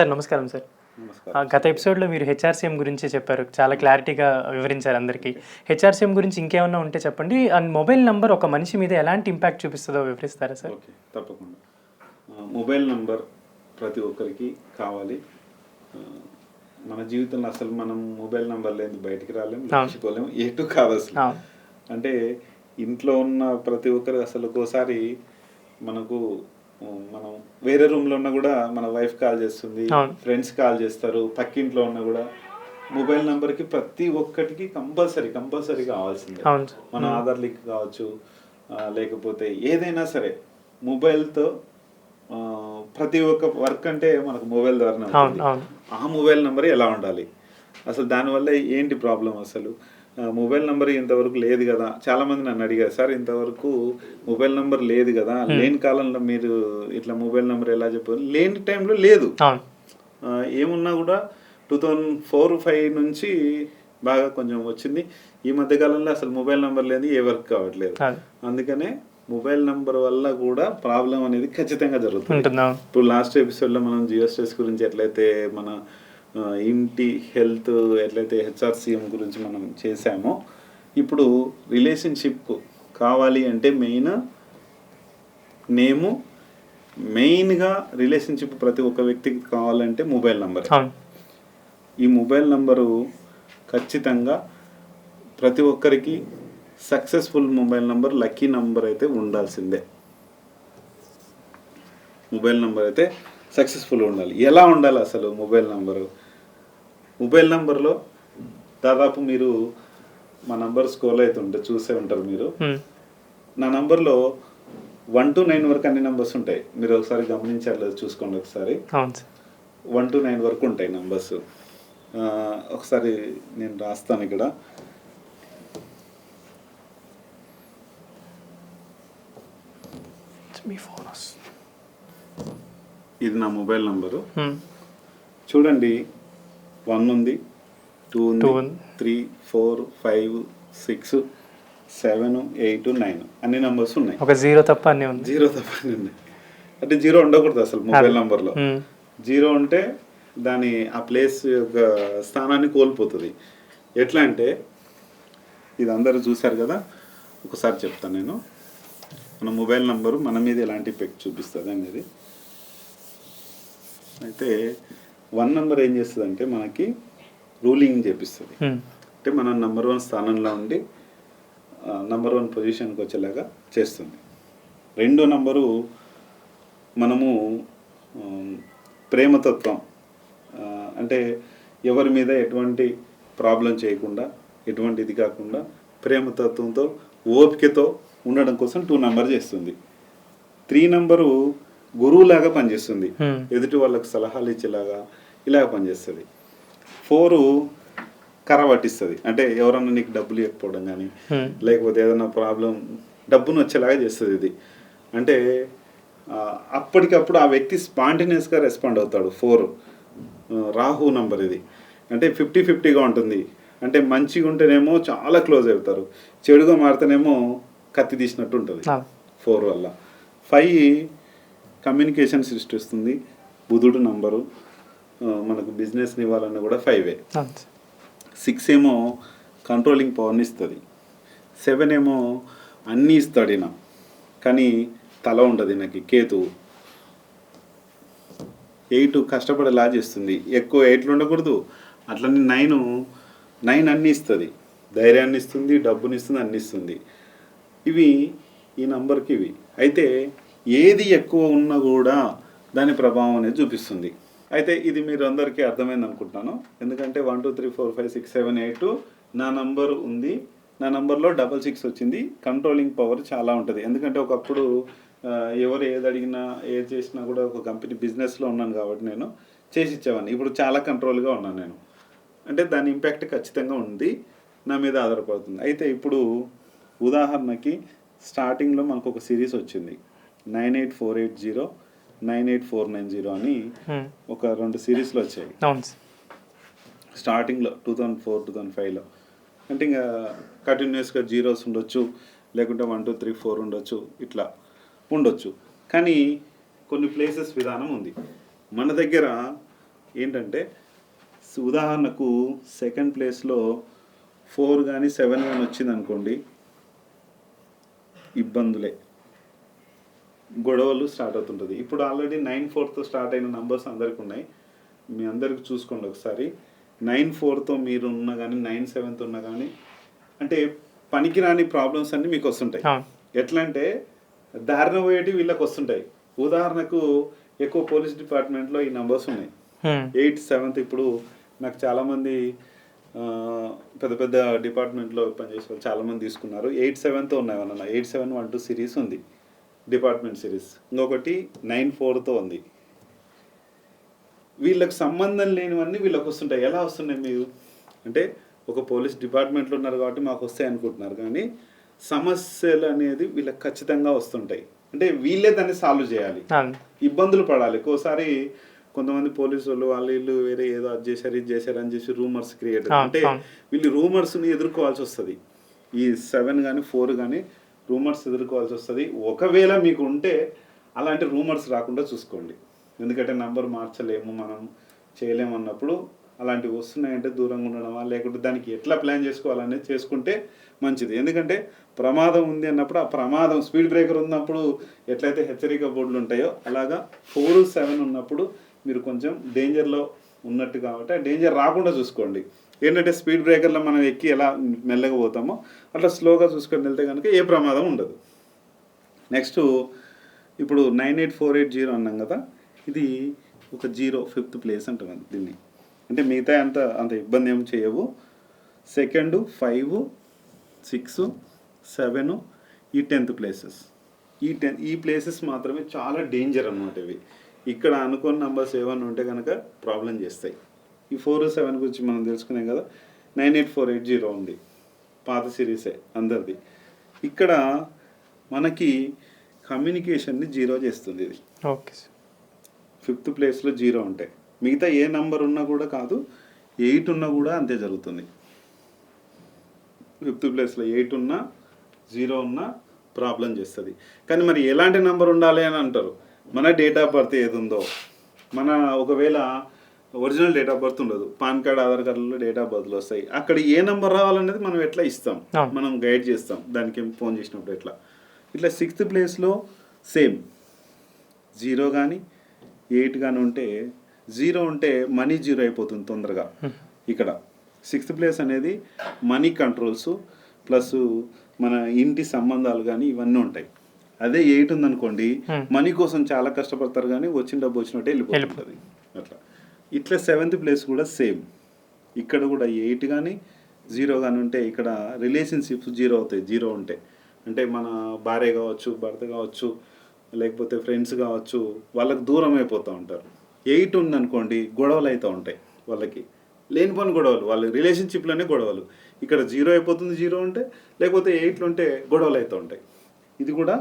Sir నమస్కారం sir. గత ఎపిసోడ్లో మీరు హెచ్ఆర్సీఎం గురించి చెప్పారు. చాలా క్లారిటీగా వివరించారు అందరికీ. హెచ్ఆర్సీఎం గురించి ఇంకేమన్నా ఉంటే చెప్పండి. అండ్ మొబైల్ నంబర్ ఒక మనిషి మీద ఎలాంటి ఇంపాక్ట్ చూపిస్తుందో వివరిస్తారా సార్? ఓకే తప్పకుండా. మొబైల్ నంబర్ ప్రతి ఒక్కరికి కావాలి. మన జీవితంలో అసలు మనం మొబైల్ నంబర్ లేని బయటికి రాలేం మర్చిపోలేం ఎటు కాదు అసలు. అంటే ఇంట్లో ఉన్న ప్రతి ఒక్కరు అసలు ఒక్కోసారి మనకు మనం వేరే రూమ్లో ఉన్నా కూడా మన వైఫ్ కాల్ చేస్తుంది. ఫ్రెండ్స్ కాల్ చేస్తారు పక్కింట్లో ఉన్నా కూడా. మొబైల్ నంబర్కి ప్రతి ఒక్కటికి కంపల్సరీ కంపల్సరీ కావాల్సిందే. మన ఆధార్ లింక్ కావచ్చు లేకపోతే ఏదైనా సరే మొబైల్తో ప్రతి ఒక్క వర్క్ అంటే మనకు మొబైల్ అవును ఆ మొబైల్ నెంబర్ ఎలా ఉండాలి? అసలు దానివల్ల ఏంటి ప్రాబ్లం అసలు? మొబైల్ నెంబర్ ఇంతవరకు లేదు కదా. చాలా మంది నన్ను అడిగారు సార్ ఇంతవరకు మొబైల్ నెంబర్ లేదు కదా. లేని కాలంలో మీరు ఇట్లా మొబైల్ నెంబర్ ఎలా చెప్పారు? లేని టైంలో లేదు. ఏమున్నా కూడా టూ థౌజండ్ ఫోర్ ఫైవ్ నుంచి బాగా కొంచెం వచ్చింది. ఈ మధ్య కాలంలో అసలు మొబైల్ నెంబర్ లేదు ఏ వర్క్ కావట్లేదు. అది అందుకనే మొబైల్ నెంబర్ వల్ల కూడా ప్రాబ్లం అనేది ఖచ్చితంగా జరుగుతుంది. ఇప్పుడు లాస్ట్ ఎపిసోడ్లో మనం జియో స్ట్రెస్ గురించి ఎట్లయితే మన ఇంటి హెల్త్ ఎట్లయితే హెచ్ఆర్సీఎం గురించి మనం చేసామో ఇప్పుడు రిలేషన్షిప్ కావాలి అంటే మెయిన్ నేము మెయిన్గా రిలేషన్షిప్ ప్రతి ఒక్క వ్యక్తికి కావాలంటే మొబైల్ నంబర్. ఈ మొబైల్ నంబరు ఖచ్చితంగా ప్రతి ఒక్కరికి successful mobile number lucky number అయితే ఉండాల్సిందే. మొబైల్ నంబర్ అయితే సక్సెస్ఫుల్ ఉండాలి. ఎలా ఉండాలి అసలు మొబైల్ నంబరు? మొబైల్ నంబర్లో దాదాపు మీరు మా నంబర్ స్కోల్ అయితే ఉంటే చూసే ఉంటారు మీరు. నా నంబర్లో వన్ టు నైన్ వరకు అన్ని నంబర్స్ ఉంటాయి. మీరు ఒకసారి గమనించారు లేదు చూసుకోండి ఒకసారి. వన్ టు నైన్ వరకు ఉంటాయి నంబర్స్. ఒకసారి నేను రాస్తాను ఇక్కడ. మీ ఫోన్ ఇది నా మొబైల్ నంబరు. చూడండి వన్ ఉంది టూ ఉంది. Three four five six seven eight nine అన్ని నంబర్స్ ఉన్నాయి. ఒక జీరో తప్ప అన్నీ ఉంది జీరో తప్పని ఉన్నాయి. అంటే జీరో ఉండకూడదు అసలు మొబైల్ నంబర్లో జీరో ఉంటే దాని ఆ ప్లేస్ యొక్క స్థానాన్ని కోల్పోతుంది. ఎట్లా అంటే ఇది అందరూ చూశారు కదా? ఒకసారి చెప్తాను నేను. మన మొబైల్ నంబరు మన మీద ఎలాంటి ఎఫెక్ట్ చూపిస్తుంది అనేది. అయితే వన్ నెంబర్ ఏం చేస్తుంది అంటే మనకి రూలింగ్ చేపిస్తుంది. అంటే మనం నంబర్ వన్ స్థానంలో ఉండి నంబర్ వన్ పొజిషన్కి వచ్చేలాగా చేస్తుంది. రెండో నంబరు మనము ప్రేమతత్వం అంటే ఎవరి మీద ఎటువంటి ప్రాబ్లం చేయకుండా ఎటువంటి ఇది కాకుండా ప్రేమతత్వంతో ఓపికతో ఉండడం కోసం టూ నెంబర్ చేస్తుంది. త్రీ నంబరు గురువులాగా పనిచేస్తుంది. ఎదుటి వాళ్ళకి సలహాలు ఇచ్చేలాగా ఇలాగ పనిచేస్తుంది. ఫోరు కర్ర పట్టిస్తుంది. అంటే ఎవరన్నా నీకు డబ్బులు ఇవ్వకపోవడం కానీ లేకపోతే ఏదైనా ప్రాబ్లం డబ్బును వచ్చేలాగా చేస్తుంది ఇది. అంటే అప్పటికప్పుడు ఆ వ్యక్తి స్పాంటినియస్గా రెస్పాండ్ అవుతాడు ఫోర్. రాహు నంబర్ ఇది. అంటే ఫిఫ్టీ ఫిఫ్టీగా ఉంటుంది. అంటే మంచిగా ఉంటేనేమో చాలా క్లోజ్ అవుతారు. చెడుగా మారితేనేమో కత్తి తీసినట్టు ఉంటుంది ఫోర్ వల్ల. ఫైవ్ కమ్యూనికేషన్ సృష్టిస్తుంది బుధుడు నంబరు. మనకు బిజినెస్ని ఇవ్వాలన్నా కూడా ఫైవే సిక్స్ ఏమో కంట్రోలింగ్ పవర్ని ఇస్తుంది. సెవెన్ ఏమో అన్నీ ఇస్తాడు ఈయన. కానీ తల ఉండదు ఈయనకి కేతువు ఎయిట్ కష్టపడేలా చేస్తుంది. ఎక్కువ ఎయిట్లు ఉండకూడదు. అట్లనే నైన్ నైన్ అన్నీ ఇస్తుంది. ధైర్యాన్ని ఇస్తుంది డబ్బుని ఇస్తుంది అన్ని ఇస్తుంది. ఇవి ఈ నంబర్కి ఇవి. అయితే ఏది ఎక్కువ ఉన్నా కూడా దాని ప్రభావం అనేది చూపిస్తుంది. అయితే ఇది మీరు అందరికీ అర్థమైంది అనుకుంటున్నాను. ఎందుకంటే one two three four five six seven eight నా నంబర్ ఉంది. నా నంబర్లో డబల్ సిక్స్ వచ్చింది. కంట్రోలింగ్ పవర్ చాలా ఉంటుంది. ఎందుకంటే ఒకప్పుడు ఎవరు ఏది అడిగినా ఏది చేసినా కూడా ఒక కంపెనీ బిజినెస్లో ఉన్నాను కాబట్టి నేను చేసి ఇచ్చేవాడిని. ఇప్పుడు చాలా కంట్రోల్గా ఉన్నాను నేను. అంటే దాని ఇంపాక్ట్ ఖచ్చితంగా ఉంది. నా మీద ఆధారపడుతుంది. అయితే ఇప్పుడు ఉదాహరణకి స్టార్టింగ్లో మనకు ఒక సిరీస్ వచ్చింది. Nine eight four eight zero. Nine eight four nine zero అని ఒక రెండు సిరీస్లు వచ్చాయి. స్టార్టింగ్లో two thousand four two thousand ఫైవ్లో. అంటే ఇంకా కంటిన్యూస్గా జీరోస్ ఉండొచ్చు లేకుంటే వన్ టూ త్రీ ఫోర్ ఉండొచ్చు ఇట్లా ఉండొచ్చు. కానీ కొన్ని ప్లేసెస్ విధానం ఉంది. మన దగ్గర ఏంటంటే ఉదాహరణకు సెకండ్ ప్లేస్లో ఫోర్ కానీ సెవెన్ కానీ వచ్చింది అనుకోండి ఇబ్బందులే. గొడవలు స్టార్ట్ అవుతుంటుంది. ఇప్పుడు ఆల్రెడీ నైన్ ఫోర్తో స్టార్ట్ అయిన నంబర్స్ అందరికి ఉన్నాయి. మీ అందరికి చూసుకోండి ఒకసారి. నైన్ ఫోర్తో మీరు ఉన్నా కానీ నైన్ సెవెన్త్ ఉన్నా కానీ అంటే పనికిరాని ప్రాబ్లమ్స్ అన్నీ మీకు వస్తుంటాయి. ఎట్లా అంటే దారిన పోయేటి వీళ్ళకి వస్తుంటాయి. ఉదాహరణకు ఎక్కువ పోలీస్ డిపార్ట్మెంట్లో ఈ నంబర్స్ ఉన్నాయి. ఎయిట్ సెవెంత్ ఇప్పుడు నాకు చాలామంది పెద్ద పెద్ద డిపార్ట్మెంట్లో పనిచేసే వాళ్ళు చాలామంది తీసుకున్నారు. ఎయిట్ సెవెన్తో ఉన్నాయి అన్న. Eight seven one two series ఉంది. Department series. ఇంకొకటి నైన్ ఫోర్తో ఉంది. వీళ్ళకి సంబంధం లేనివన్నీ వీళ్ళకి వస్తుంటాయి. ఎలా వస్తున్నాయి మీరు? అంటే ఒక పోలీస్ డిపార్ట్మెంట్లో ఉన్నారు కాబట్టి మాకు వస్తాయి అనుకుంటున్నారు. కానీ సమస్యలు అనేది వీళ్ళకి ఖచ్చితంగా వస్తుంటాయి. అంటే వీళ్ళే దాన్ని సాల్వ్ చేయాలి. ఇబ్బందులు పడాలి. ఒక్కోసారి కొంతమంది పోలీసు వాళ్ళు వాళ్ళు వీళ్ళు వేరే ఏదో అది చేశారు ఇది చేశారు అని చేసి రూమర్స్ క్రియేట్ అంటే. వీళ్ళు రూమర్స్ని ఎదుర్కోవాల్సి వస్తుంది. ఈ సెవెన్ కానీ ఫోర్ కానీ రూమర్స్ ఎదుర్కోవాల్సి వస్తుంది. ఒకవేళ మీకు ఉంటే అలాంటి రూమర్స్ రాకుండా చూసుకోండి. ఎందుకంటే నంబర్ మార్చలేము మనం చేయలేము అన్నప్పుడు అలాంటివి వస్తున్నాయంటే దూరంగా ఉండడమా లేకుంటే దానికి ఎట్లా ప్లాన్ చేసుకోవాలనేది చేసుకుంటే మంచిది. ఎందుకంటే ప్రమాదం ఉంది అన్నప్పుడు ఆ ప్రమాదం స్పీడ్ బ్రేకర్ ఉన్నప్పుడు ఎట్లయితే హెచ్చరిక బోర్డులు ఉంటాయో అలాగా ఫోర్ సెవెన్ ఉన్నప్పుడు మీరు కొంచెం డేంజర్లో ఉన్నట్టు కాబట్టి ఆ డేంజర్ రాకుండా చూసుకోండి. ఏంటంటే స్పీడ్ బ్రేకర్లో మనం ఎక్కి ఎలా మెల్లగా పోతామో అట్లా స్లోగా చూసుకొని వెళ్తే కనుక ఏ ప్రమాదం ఉండదు. నెక్స్ట్ ఇప్పుడు nine eight four eight zero అన్నాం కదా ఇది ఒక జీరో ఫిఫ్త్ ప్లేస్ అంటాం దీన్ని. అంటే మిగతా అంత అంత ఇబ్బంది ఏం చేయవు. సెకండ్ ఫైవ్ సిక్స్ సెవెన్ ఈ టెన్త్ ప్లేసెస్ ఈ టెన్ ఈ ప్లేసెస్ మాత్రమే చాలా డేంజర్ అన్నమాట ఇవి. ఇక్కడ అనుకోని నంబర్స్ ఏమైనా ఉంటే కనుక ప్రాబ్లం చేస్తాయి. ఈ ఫోర్ సెవెన్ గురించి మనం తెలుసుకున్నాం కదా nine eight four eight zero ఉంది పాత సిరీసే అందరిది. ఇక్కడ మనకి కమ్యూనికేషన్ని జీరో చేస్తుంది ఇది. ఓకే ఫిఫ్త్ ప్లేస్లో జీరో ఉంటాయి. మిగతా ఏ నంబర్ ఉన్నా కూడా కాదు ఎయిట్ ఉన్నా కూడా అంతే జరుగుతుంది. ఫిఫ్త్ ప్లేస్లో ఎయిట్ ఉన్నా జీరో ఉన్నా ప్రాబ్లం చేస్తుంది. కానీ మరి ఎలాంటి నంబర్ ఉండాలి అని అంటారు? మన డేట్ ఆఫ్ బర్త్ ఏది ఉందో మన ఒకవేళ ఒరిజినల్ డేట్ ఆఫ్ బర్త్ ఉండదు. పాన్ కార్డ్ ఆధార్ కార్డులో డేట్ ఆఫ్ బర్త్లు వస్తాయి. అక్కడ ఏ నంబర్ రావాలనేది మనం ఎట్లా ఇస్తాం. మనం గైడ్ చేస్తాం. దానికి ఫోన్ చేసినప్పుడు ఎట్లా? ఇట్లా సిక్స్త్ ప్లేస్లో సేమ్. జీరో కానీ ఎయిట్ కానీ ఉంటే జీరో ఉంటే మనీ జీరో అయిపోతుంది తొందరగా. ఇక్కడ. సిక్స్త్ ప్లేస్ అనేది మనీ కంట్రోల్స్ ప్లస్ మన ఇంటి సంబంధాలు కానీ ఇవన్నీ ఉంటాయి. అదే ఎయిట్ ఉందనుకోండి. మనీ కోసం చాలా కష్టపడతారు కానీ వచ్చిన డబ్బు వచ్చినట్టే వెళ్ళిపోతుంది. అట్లా. ఇట్లా సెవెంత్ ప్లేస్ కూడా సేమ్ ఇక్కడ కూడా ఎయిట్ కానీ జీరో కానీ ఉంటే ఇక్కడ రిలేషన్షిప్స్ జీరో అవుతాయి జీరో ఉంటే. అంటే మన భార్య కావచ్చు భర్త కావచ్చు లేకపోతే ఫ్రెండ్స్ కావచ్చు వాళ్ళకి దూరం అయిపోతూ ఉంటారు. ఎయిట్ ఉందనుకోండి గొడవలు అవుతూ ఉంటాయి వాళ్ళకి. లేనిపోని గొడవలు వాళ్ళ రిలేషన్షిప్లోనే గొడవలు. ఇక్కడ జీరో అయిపోతుంది జీరో ఉంటే లేకపోతే ఎయిట్లో ఉంటే గొడవలు అవుతూ ఉంటాయి. ఇది కూడా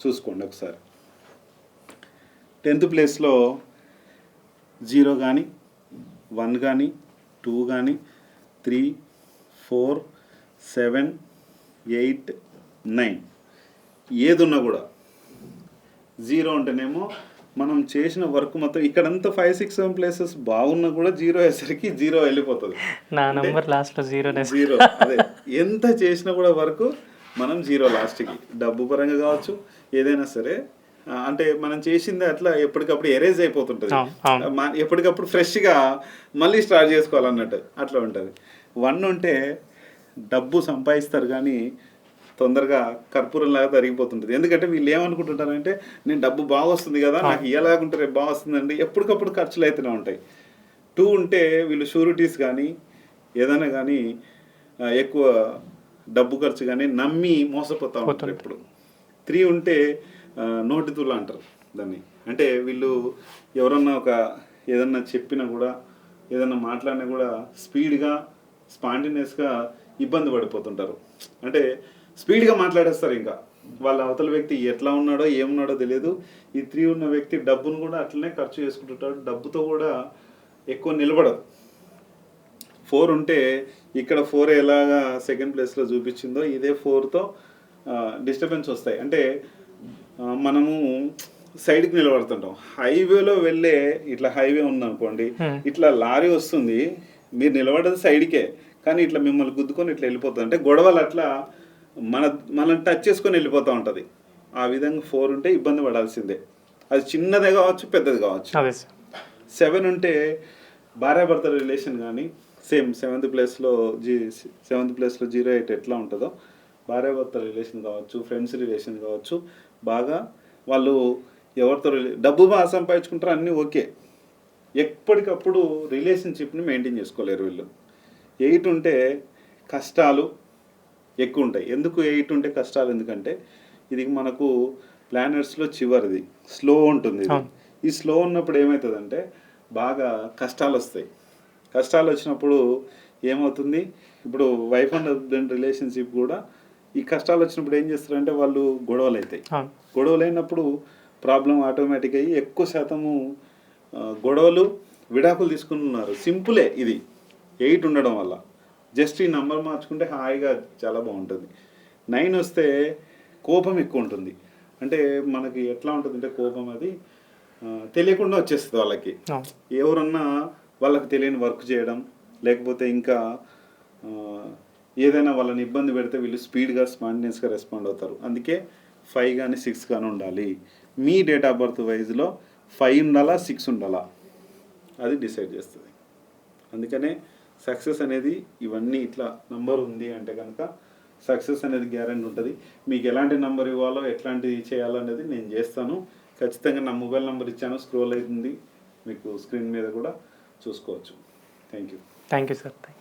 చూసుకోండి ఒకసారి. టెన్త్ ప్లేస్లో జీరో కానీ వన్ కానీ టూ కానీ three four seven eight nine. ఏది ఉన్నా కూడా. జీరో ఉంటేనేమో మనం చేసిన వర్క్ మొత్తం ఇక్కడంతా ఫైవ్ సిక్స్ సెవెన్ ప్లేసెస్ బాగున్నా కూడా జీరో అయ్యేసరికి జీరో వెళ్ళిపోతుంది. నా నంబర్ లాస్ట్లో జీరో జీరో. అదే. ఎంత చేసినా కూడా వర్క్ మనం జీరో లాస్ట్కి. డబ్బు పరంగా కావచ్చు ఏదైనా సరే అంటే మనం చేసింది అట్లా ఎప్పటికప్పుడు ఎరేజ్ అయిపోతుంటుంది. ఎప్పటికప్పుడు ఫ్రెష్గా మళ్ళీ స్టార్ట్ చేసుకోవాలన్నట్టు అట్లా ఉంటుంది. వన్ ఉంటే డబ్బు సంపాదిస్తారు కానీ తొందరగా కర్పూరం లాగా తరిగిపోతుంటుంది. ఎందుకంటే వీళ్ళు ఏమనుకుంటుంటారంటే నేను డబ్బు బాగా వస్తుంది కదా నాకు ఇలాగుంటే రేపు బాగా వస్తుందండి ఎప్పటికప్పుడు ఖర్చులు అయితేనే ఉంటాయి. టూ ఉంటే వీళ్ళు షూరిటీస్ కానీ ఏదైనా కానీ ఎక్కువ డబ్బు ఖర్చు కానీ నమ్మి మోసపోతా ఉంటారు ఎప్పుడు. త్రీ ఉంటే నోటి తుల అంటారు దాన్ని. అంటే వీళ్ళు ఎవరన్నా ఒక ఏదన్నా చెప్పినా కూడా ఏదన్నా మాట్లాడినా కూడా స్పీడ్గా స్పాంటినియస్గా ఇబ్బంది పడిపోతుంటారు. అంటే స్పీడ్గా మాట్లాడేస్తారు ఇంకా. వాళ్ళ అవతల వ్యక్తి ఎట్లా ఉన్నాడో ఏమున్నాడో తెలియదు. ఈ త్రీ ఉన్న వ్యక్తి డబ్బును కూడా అట్లనే ఖర్చు చేసుకుంటుంటాడు. డబ్బుతో కూడా ఎక్కువ నిలబడదు. ఫోర్ ఉంటే ఇక్కడ ఫోర్ ఎలాగా సెకండ్ ప్లేస్లో చూపించిందో ఇదే ఫోర్తో డిస్టర్బెన్స్ వస్తాయి. అంటే మనము సైడ్కి నిలబడుతుంటాం. హైవేలో వెళ్ళే ఇట్లా హైవే ఉందనుకోండి. ఇట్లా లారీ వస్తుంది మీరు నిలబడేది సైడ్కే కానీ ఇట్లా మిమ్మల్ని గుద్దుకొని ఇట్లా వెళ్ళిపోతుంది. అంటే గొడవలు అట్లా మన మనం టచ్ చేసుకొని వెళ్ళిపోతూ ఉంటుంది. ఆ విధంగా ఫోర్ ఉంటే ఇబ్బంది పడాల్సిందే. అది చిన్నదే కావచ్చు పెద్దది కావచ్చు. సెవెన్ ఉంటే భార్యాభర్త రిలేషన్ కానీ సేమ్ సెవెంత్ ప్లేస్లో జీ సెవెంత్ ప్లేస్లో జీరో ఎయిట్ ఎట్లా ఉంటుందో భార్యాభర్త రిలేషన్ కావచ్చు ఫ్రెండ్స్ రిలేషన్ కావచ్చు బాగా వాళ్ళు ఎవరితో రిలే డబ్బు బాగా సంపాదించుకుంటారో అన్నీ ఓకే. ఎప్పటికప్పుడు రిలేషన్షిప్ని మెయింటైన్ చేసుకోలేరు వీళ్ళు. ఎయిట్ ఉంటే కష్టాలు ఎక్కువ ఉంటాయి. ఎందుకు ఎయిట్ ఉంటే కష్టాలు? ఎందుకంటే ఇది మనకు ప్లానెట్స్లో చివరిది. స్లో ఉంటుంది. ఈ స్లో ఉన్నప్పుడు ఏమవుతుందంటే బాగా కష్టాలు వస్తాయి కష్టాలు వచ్చినప్పుడు ఏమవుతుంది? ఇప్పుడు వైఫ్ అండ్ హస్బెండ్ రిలేషన్షిప్ కూడా ఈ కష్టాలు వచ్చినప్పుడు ఏం చేస్తారంటే వాళ్ళు గొడవలు అవుతాయి. గొడవలు అయినప్పుడు ప్రాబ్లం ఆటోమేటిక్ అయ్యి ఎక్కువ శాతము గొడవలు విడాకులు తీసుకున్నారు సింపులే ఇది. ఎయిట్ ఉండడం వల్ల. జస్ట్ ఈ నంబర్ మార్చుకుంటే హాయిగా చాలా బాగుంటుంది. నైన్ వస్తే కోపం ఎక్కువ ఉంటుంది. అంటే మనకి ఎట్లా ఉంటుంది అంటే కోపం అది తెలియకుండా వచ్చేస్తుంది వాళ్ళకి. ఎవరన్నా వాళ్ళకి తెలియని వర్క్ చేయడం లేకపోతే ఇంకా ఏదైనా వాళ్ళని ఇబ్బంది పెడితే వీళ్ళు స్పీడ్గా స్పాంటినియస్గా రెస్పాండ్ అవుతారు. అందుకే ఫైవ్ కానీ సిక్స్ కానీ ఉండాలి. మీ డేట్ ఆఫ్ బర్త్ వైజ్లో ఫైవ్ ఉండాలా సిక్స్ ఉండాలా? అది డిసైడ్ చేస్తుంది. అందుకనే సక్సెస్ అనేది ఇవన్నీ ఇట్లా నంబర్ ఉంది అంటే కనుక సక్సెస్ అనేది గ్యారంటీ ఉంటుంది. మీకు ఎలాంటి నంబర్ ఇవ్వాలో ఎట్లాంటిది చేయాలో అనేది నేను చేస్తాను. ఖచ్చితంగా నా మొబైల్ నెంబర్ ఇచ్చాను స్క్రోల్ అవుతుంది. మీకు స్క్రీన్ మీద కూడా చూసుకోవచ్చు. Thank you thank you sir. Thank